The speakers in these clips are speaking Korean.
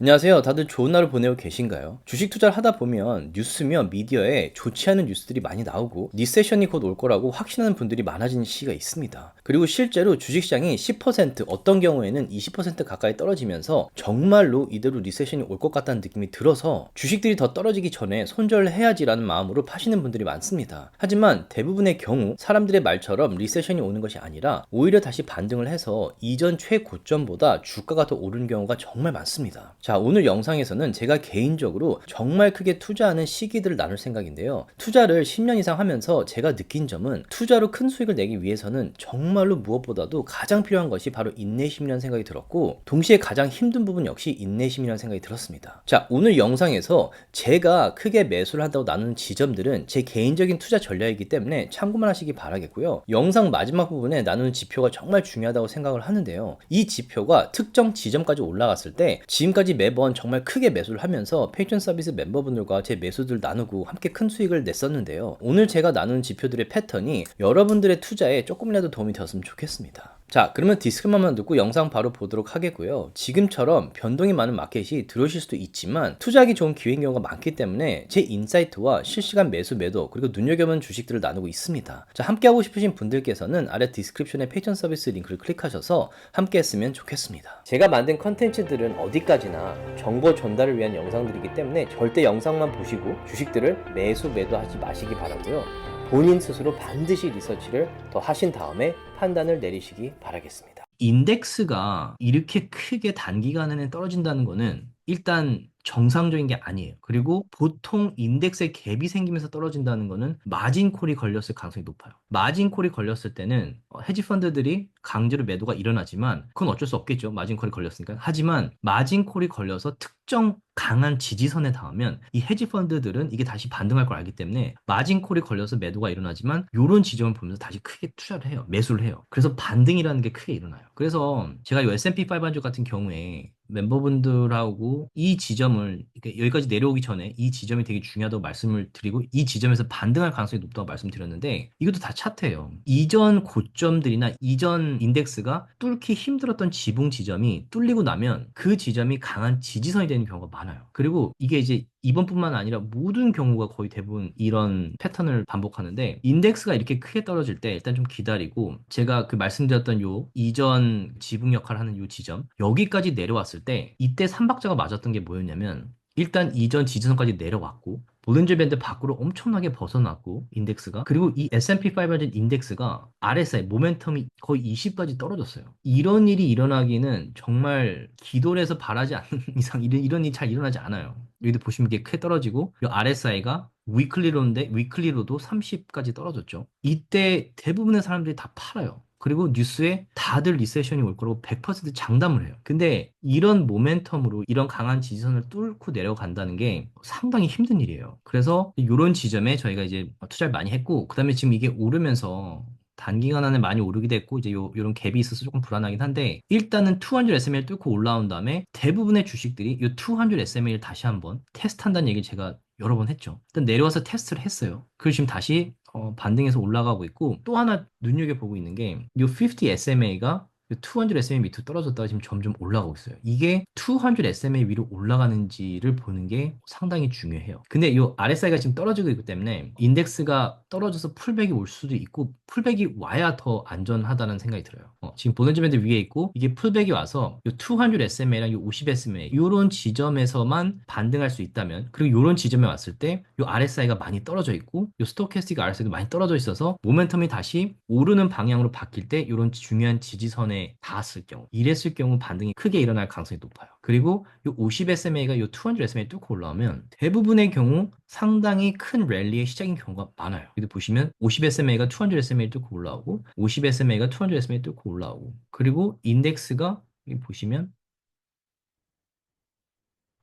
안녕하세요. 다들 좋은 날을 보내고 계신가요? 주식 투자를 하다 보면 뉴스며 미디어에 좋지 않은 뉴스들이 많이 나오고 리세션이 곧 올 거라고 확신하는 분들이 많아지는 시기가 있습니다. 그리고 실제로 주식시장이 10% 어떤 경우에는 20% 가까이 떨어지면서 정말로 이대로 리세션이 올 것 같다는 느낌이 들어서 주식들이 더 떨어지기 전에 손절을 해야지라는 마음으로 파시는 분들이 많습니다. 하지만 대부분의 경우 사람들의 말처럼 리세션이 오는 것이 아니라 오히려 다시 반등을 해서 이전 최고점보다 주가가 더 오른 경우가 정말 많습니다. 자, 오늘 영상에서는 제가 개인적으로 정말 크게 투자하는 시기들을 나눌 생각인데요. 투자를 10년 이상 하면서 제가 느낀 점은 투자로 큰 수익을 내기 위해서는 정말로 무엇보다도 가장 필요한 것이 바로 인내심이라는 생각이 들었고, 동시에 가장 힘든 부분 역시 인내심이라는 생각이 들었습니다. 자, 오늘 영상에서 제가 크게 매수를 한다고 나누는 지점들은 제 개인적인 투자 전략이기 때문에 참고만 하시기 바라겠고요. 영상 마지막 부분에 나누는 지표가 정말 중요하다고 생각을 하는데요. 이 지표가 특정 지점까지 올라갔을 때 지금까지 매번 정말 크게 매수를 하면서 페이션 서비스 멤버분들과 제 매수들 나누고 함께 큰 수익을 냈었는데요. 오늘 제가 나누는 지표들의 패턴이 여러분들의 투자에 조금이라도 도움이 되었으면 좋겠습니다. 자, 그러면 디스크만만 듣고 영상 바로 보도록 하겠고요. 지금처럼 변동이 많은 마켓이 들어오실 수도 있지만 투자하기 좋은 기회인 경우가 많기 때문에 제 인사이트와 실시간 매수 매도 그리고 눈여겨보는 주식들을 나누고 있습니다. 자, 함께 하고 싶으신 분들께서는 아래 디스크립션에 페이션 서비스 링크를 클릭하셔서 함께 했으면 좋겠습니다. 제가 만든 컨텐츠들은 어디까지나 정보 전달을 위한 영상들이기 때문에 절대 영상만 보시고 주식들을 매수 매도하지 마시기 바라고요. 본인 스스로 반드시 리서치를 더 하신 다음에 판단을 내리시기 바라겠습니다. 인덱스가 이렇게 크게 단기간 에 떨어진다는 거는 일단 정상적인 게 아니에요. 그리고 보통 인덱스에 갭이 생기면서 떨어진다는 거는 마진콜이 걸렸을 가능성이 높아요. 마진콜이 걸렸을 때는 어, 헤지 펀드들이 강제로 매도가 일어나지만 그건 어쩔 수 없겠죠. 마진콜이 걸렸으니까. 하지만 마진콜이 걸려서 특 정 강한 지지선에 닿으면 이 헤지 펀드들은 이게 다시 반등할 걸 알기 때문에 마진콜이 걸려서 매도가 일어나지만 이런 지점을 보면서 다시 크게 투자를 해요. 매수를 해요. 그래서 반등이라는 게 크게 일어나요. 그래서 제가 이 S&P 500 같은 경우에 멤버분들하고 이 지점을 여기까지 내려오기 전에 이 지점이 되게 중요하다고 말씀을 드리고 이 지점에서 반등할 가능성이 높다고 말씀드렸는데 이것도 다 차트예요. 이전 고점들이나 이전 인덱스가 뚫기 힘들었던 지붕 지점이 뚫리고 나면 그 지점이 강한 지지선이 되는 경우가 많아요. 그리고 이게 이제 이번뿐만 아니라 모든 경우가 거의 대부분 이런 패턴을 반복하는데 인덱스가 이렇게 크게 떨어질 때 일단 좀 기다리고 제가 그 말씀드렸던 요 이전 지붕 역할을 하는 요 지점 여기까지 내려왔을 때 이때 삼박자가 맞았던 게 뭐였냐면 일단 이전 지지선까지 내려왔고 볼린저 밴드 밖으로 엄청나게 벗어났고 인덱스가 그리고 이 S&P 500 인덱스가 RSI 모멘텀이 거의 20까지 떨어졌어요. 이런 일이 일어나기는 정말 기도를 해서 바라지 않는 이상 이런, 이런 일이 잘 일어나지 않아요. 여기도 보시면 이게 크게 떨어지고 이 RSI가 위클리로인데 위클리로도 30까지 떨어졌죠. 이때 대부분의 사람들이 다 팔아요. 그리고 뉴스에 다들 리세션이 올 거라고 100% 장담을 해요. 근데 이런 모멘텀으로 이런 강한 지지선을 뚫고 내려간다는 게 상당히 힘든 일이에요. 그래서 이런 지점에 저희가 이제 투자를 많이 했고, 그 다음에 지금 이게 오르면서 단기간 안에 많이 오르기도 했고 이제 요 요런 갭이 있어서 조금 불안하긴 한데 일단은 200 SMA 뚫고 올라온 다음에 대부분의 주식들이 요200 SMA를 다시 한번 테스트한다는 얘기 제가 여러 번 했죠. 일단 내려와서 테스트를 했어요. 그리고 지금 다시 어, 반등해서 올라가고 있고 또 하나 눈여겨보고 있는 게 이50 SMA가 200 SMA 밑으로 떨어졌다가 지금 점점 올라가고 있어요. 이게 200 SMA 위로 올라가는지를 보는 게 상당히 중요해요. 근데 이 RSI가 지금 떨어지고 있기 때문에 인덱스가 떨어져서 풀백이 올 수도 있고 풀백이 와야 더 안전하다는 생각이 들어요. 어, 지금 보너지 밴드 위에 있고 이게 풀백이 와서 이200 SMA랑 이50 SMA 이런 지점에서만 반등할 수 있다면 그리고 이런 지점에 왔을 때 이 RSI가 많이 떨어져 있고 이 스토캐스틱 RSI도 많이 떨어져 있어서 모멘텀이 다시 오르는 방향으로 바뀔 때 이런 중요한 지지선에 닿았을 경우 이랬을 경우 반등이 크게 일어날 가능성이 높아요. 그리고 이 50SMA가 이 200SMA 뚫고 올라오면 대부분의 경우 상당히 큰 랠리의 시작인 경우가 많아요. 여기 보시면 50SMA가 200SMA 뚫고 올라오고 50SMA가 200SMA 뚫고 올라오고 그리고 인덱스가 보시면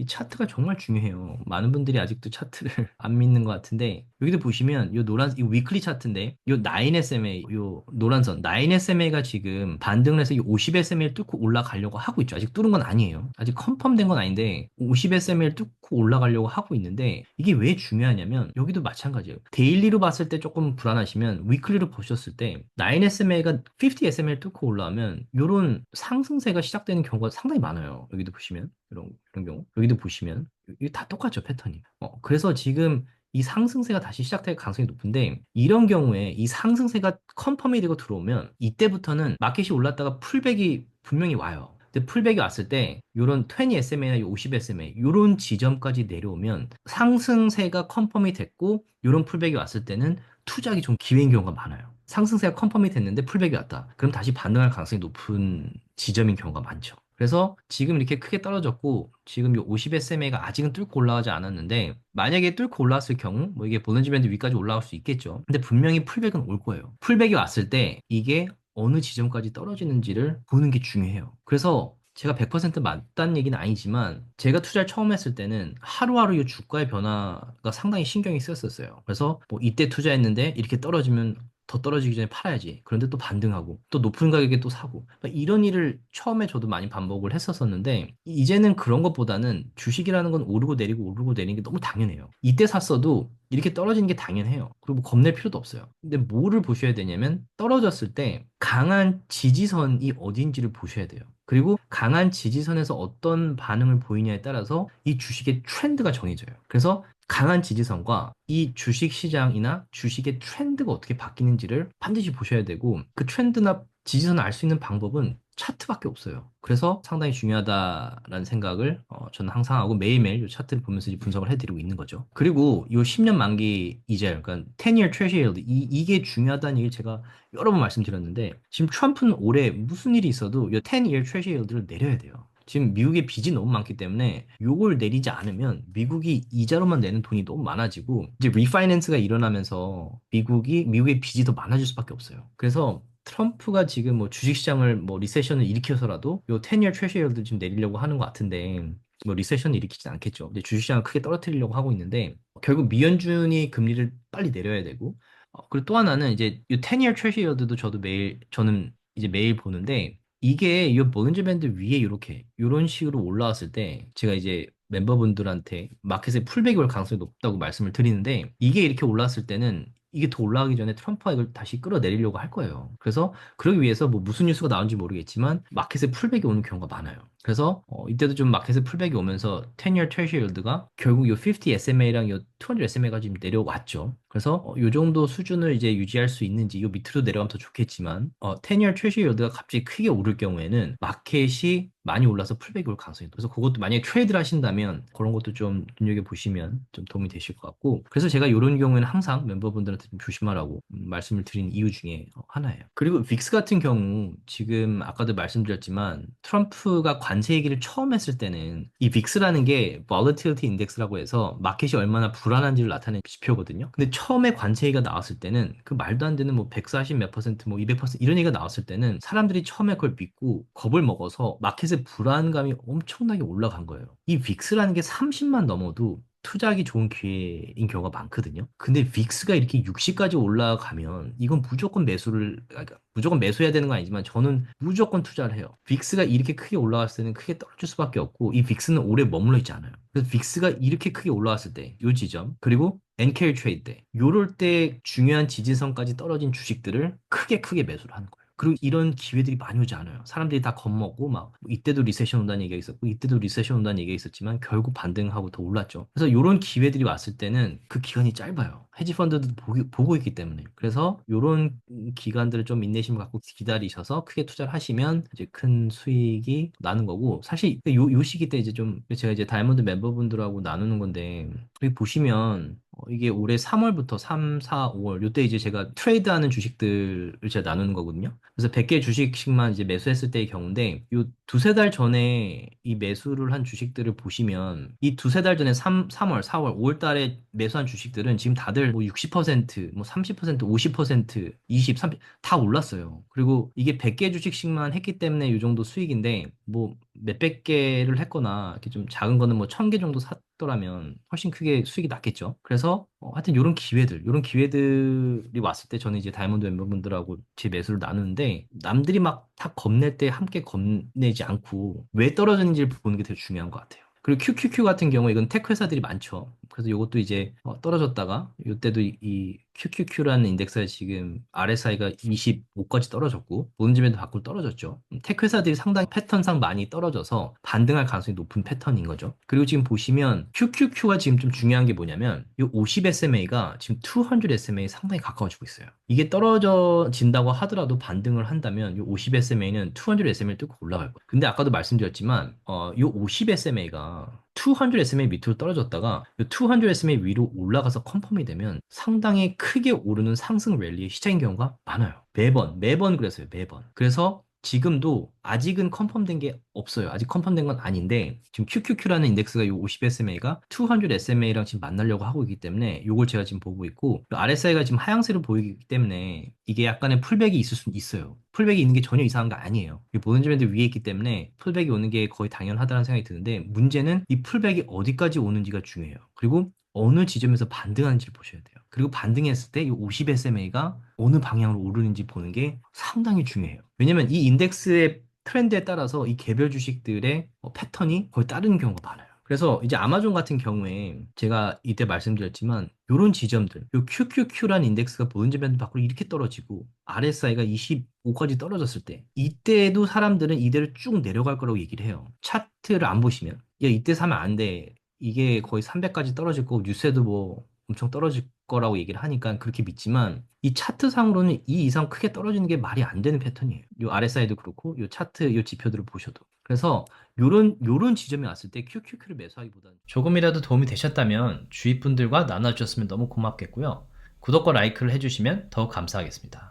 이 차트가 정말 중요해요. 많은 분들이 아직도 차트를 안 믿는 것 같은데 여기도 보시면 이 노란 이 위클리 차트인데 이 9SMA 이 노란 선 9SMA가 지금 반등을 해서 이 50SMA를 뚫고 올라가려고 하고 있죠. 아직 뚫은 건 아니에요. 아직 컨펌된 건 아닌데 50SMA를 뚫고 올라가려고 하고 있는데 이게 왜 중요하냐면 여기도 마찬가지예요. 데일리로 봤을 때 조금 불안하시면 위클리로 보셨을 때 9SMA가 50SMA를 뚫고 올라오면 이런 상승세가 시작되는 경우가 상당히 많아요. 여기도 보시면 이런, 이런 경우. 여기도 보시면, 이게 다 똑같죠, 패턴이. 어, 그래서 지금 이 상승세가 다시 시작될 가능성이 높은데, 이런 경우에 이 상승세가 컨펌이 되고 들어오면, 이때부터는 마켓이 올랐다가 풀백이 분명히 와요. 근데 풀백이 왔을 때 요런 20 SMA나 50 SMA 요런 지점까지 내려오면 상승세가 컨펌이 됐고 요런 풀백이 왔을 때는 투자하기 좀 기회인 경우가 많아요. 상승세가 컨펌이 됐는데 풀백이 왔다. 그럼 다시 반등할 가능성이 높은 지점인 경우가 많죠. 그래서 지금 이렇게 크게 떨어졌고 지금 요 50 SMA가 아직은 뚫고 올라가지 않았는데 만약에 뚫고 올라왔을 경우 뭐 이게 볼렌지 밴드 위까지 올라갈 수 있겠죠. 근데 분명히 풀백은 올 거예요. 풀백이 왔을 때 이게 어느 지점까지 떨어지는지를 보는 게 중요해요. 그래서 제가 100% 맞다는 얘기는 아니지만 제가 투자를 처음 했을 때는 하루하루 이 주가의 변화가 상당히 신경이 쓰였었어요. 그래서 뭐 이때 투자했는데 이렇게 떨어지면 더 떨어지기 전에 팔아야지. 그런데 또 반등하고 또 높은 가격에 또 사고 이런 일을 처음에 저도 많이 반복을 했었었는데 이제는 그런 것보다는 주식이라는 건 오르고 내리고 오르고 내리는 게 너무 당연해요. 이때 샀어도 이렇게 떨어지는 게 당연해요. 그리고 뭐 겁낼 필요도 없어요. 근데 뭐를 보셔야 되냐면 떨어졌을 때 강한 지지선이 어딘지를 보셔야 돼요. 그리고 강한 지지선에서 어떤 반응을 보이냐에 따라서 이 주식의 트렌드가 정해져요. 그래서 강한 지지선과 이 주식 시장이나 주식의 트렌드가 어떻게 바뀌는지를 반드시 보셔야 되고 그 트렌드나 지지선을 알 수 있는 방법은 차트밖에 없어요. 그래서 상당히 중요하다라는 생각을 어, 저는 항상 하고 매일매일 이 차트를 보면서 분석을 해드리고 있는 거죠. 그리고 이 10년 만기 이자, 그러니까 10year treasury yield, 이, 이게 중요하다는 얘기를 제가 여러 번 말씀드렸는데 지금 트럼프는 올해 무슨 일이 있어도 이 10year treasury yield를 내려야 돼요. 지금 미국의 빚이 너무 많기 때문에 요걸 내리지 않으면 미국이 이자로만 내는 돈이 너무 많아지고 이제 리파이낸스가 일어나면서 미국이 미국의 빚이 더 많아질 수밖에 없어요. 그래서 트럼프가 지금 뭐 주식시장을 뭐 리세션을 일으켜서라도 요 10year treasury를 지금 내리려고 하는 것 같은데 뭐 리세션을 일으키진 않겠죠. 근데 주식시장을 크게 떨어뜨리려고 하고 있는데 결국 미연준이 금리를 빨리 내려야 되고 어, 그리고 또 하나는 이제 이 10year treasury도 저도 매일 저는 이제 매일 보는데 이게 이 볼린저 밴드 위에 이렇게 이런 식으로 올라왔을 때 제가 이제 멤버분들한테 마켓에 풀백이 올 가능성이 높다고 말씀을 드리는데 이게 이렇게 올랐을 때는 이게 더 올라가기 전에 트럼프가 이걸 다시 끌어내리려고 할 거예요. 그래서 그러기 위해서 뭐 무슨 뉴스가 나온지 모르겠지만 마켓에 풀백이 오는 경우가 많아요. 그래서 어, 이때도 좀 마켓에 풀백이 오면서 10year treasury yield가 결국 이50 SMA랑 이200 SMA가 지금 내려왔죠. 그래서 어, 이 정도 수준을 이제 유지할 수 있는지 이 밑으로 내려가면 더 좋겠지만 어, 10year treasury yield가 갑자기 크게 오를 경우에는 마켓이 많이 올라서 풀백이 올 가능성이 있다. 그래서 그것도 만약에 트레이드를 하신다면 그런 것도 좀 눈여겨 보시면 좀 도움이 되실 것 같고 그래서 제가 이런 경우에는 항상 멤버분들한테 좀 조심하라고 말씀을 드린 이유 중에 하나예요. 그리고 빅스 같은 경우 지금 아까도 말씀드렸지만 트럼프가 관세 얘기를 처음 했을 때는 이 빅스라는 게 volatility index라고 해서 마켓이 얼마나 불안한지를 나타내는 지표거든요. 근데 처음에 관세 얘기가 나왔을 때는 그 말도 안 되는 뭐 140 몇 퍼센트 뭐 200% 이런 얘기가 나왔을 때는 사람들이 처음에 그걸 믿고 겁을 먹어서 마켓의 불안감이 엄청나게 올라간 거예요. 이 빅스라는 게 30만 넘어도 투자하기 좋은 기회인 경우가 많거든요. 근데 빅스가 이렇게 60까지 올라가면 이건 무조건 매수를 그러니까 무조건 매수해야 되는 건 아니지만 저는 무조건 투자를 해요. 빅스가 이렇게 크게 올라갔을 때는 크게 떨어질 수밖에 없고 이 빅스는 오래 머물러 있지 않아요. 그래서 빅스가 이렇게 크게 올라왔을 때이 지점 그리고 NKL 트레이드 때 요럴 때 중요한 지지선까지 떨어진 주식들을 크게 크게 매수를 하는 거예요. 그리고 이런 기회들이 많이 오지 않아요. 사람들이 다 겁먹고 막 이때도 리세션 온다는 얘기가 있었고 이때도 리세션 온다는 얘기가 있었지만 결국 반등하고 더 올랐죠. 그래서 이런 기회들이 왔을 때는 그 기간이 짧아요. 헤지 펀드도 보고 있기 때문에 그래서 이런 기간들을 좀 인내심을 갖고 기다리셔서 크게 투자를 하시면 이제 큰 수익이 나는 거고 사실 요, 요 시기 때 이제 좀 제가 이제 다이아몬드 멤버분들하고 나누는 건데 여기 보시면 어, 이게 올해 3월부터 3, 4, 5월 요때 이제 제가 트레이드하는 주식들을 제가 나누는 거거든요. 그래서 100개 주식씩만 이제 매수했을 때의 경우인데 요 두세 달 전에 이 매수를 한 주식들을 보시면 이 두세 달 전에 3, 3월, 4월, 5월 달에 매수한 주식들은 지금 다들 뭐 60%, 뭐 30%, 50%, 20, 30, 다 올랐어요. 그리고 이게 100개 주식씩만 했기 때문에 이 정도 수익인데 뭐 몇백 개를 했거나 이렇게 좀 작은 거는 뭐 천 개 정도 샀더라면 훨씬 크게 수익이 났겠죠. 그래서 어, 하여튼 이런 기회들, 이런 기회들이 왔을 때 저는 이제 다이아몬드 멤버분들하고 제 매수를 나누는데 남들이 막 다 겁낼 때 함께 겁내지 않고 왜 떨어졌는지를 보는 게 되게 중요한 것 같아요. 그리고 QQQ 같은 경우 이건 테크 회사들이 많죠. 그래서 이것도 이제 어, 떨어졌다가 이때도 이, 이 QQQ라는 인덱스가 지금 RSI가 25까지 떨어졌고 본즈밴드 밖으로 떨어졌죠. 테크 회사들이 상당히 패턴상 많이 떨어져서 반등할 가능성이 높은 패턴인 거죠. 그리고 지금 보시면 QQQ가 지금 좀 중요한 게 뭐냐면 이 50 SMA가 지금 200 SMA에 상당히 가까워지고 있어요. 이게 떨어져진다고 하더라도 반등을 한다면 이 50 SMA는 200 SMA를 뚫고 올라갈 거예요. 근데 아까도 말씀드렸지만 어, 이50 SMA가 200 SMA 밑으로 떨어졌다가 200 SMA 위로 올라가서 컨펌이 되면 상당히 크게 오르는 상승 랠리의 시작인 경우가 많아요. 매번, 매번 그랬어요. 매번. 그래서 지금도 아직은 컨펌된 게 없어요. 아직 컨펌된 건 아닌데 지금 QQQ라는 인덱스가 이50 SMA가 200 SMA랑 지금 만나려고 하고 있기 때문에 이걸 제가 지금 보고 있고 RSI가 지금 하향세로 보이기 때문에 이게 약간의 풀백이 있을 수 있어요. 풀백이 있는 게 전혀 이상한 거 아니에요. 보는지밴드 위에 있기 때문에 풀백이 오는 게 거의 당연하다는 생각이 드는데 문제는 이 풀백이 어디까지 오는지가 중요해요. 그리고 어느 지점에서 반등하는지를 보셔야 돼요. 그리고 반등했을 때 이 50 SMA가 어느 방향으로 오르는지 보는 게 상당히 중요해요. 왜냐면 이 인덱스의 트렌드에 따라서 이 개별 주식들의 어, 패턴이 거의 다른 경우가 많아요. 그래서 이제 아마존 같은 경우에 제가 이때 말씀드렸지만 이런 지점들, 요 QQQ라는 인덱스가 보은지밴드 밖으로 이렇게 떨어지고 RSI가 25까지 떨어졌을 때 이때도 사람들은 이대로 쭉 내려갈 거라고 얘기를 해요. 차트를 안 보시면 야 이때 사면 안 돼. 이게 거의 300까지 떨어질 거고 뉴스에도 뭐 엄청 떨어질 거라고 얘기를 하니까 그렇게 믿지만 이 차트상으로는 이 이상 크게 떨어지는 게 말이 안 되는 패턴이에요. 요 RSI도 그렇고 요 차트 요 지표들을 보셔도. 그래서 요런 요런 지점에 왔을 때 QQQ를 매수하기보다는 조금이라도 도움이 되셨다면 주위 분들과 나눠 주셨으면 너무 고맙겠고요. 구독과 라이크를 해 주시면 더욱 감사하겠습니다.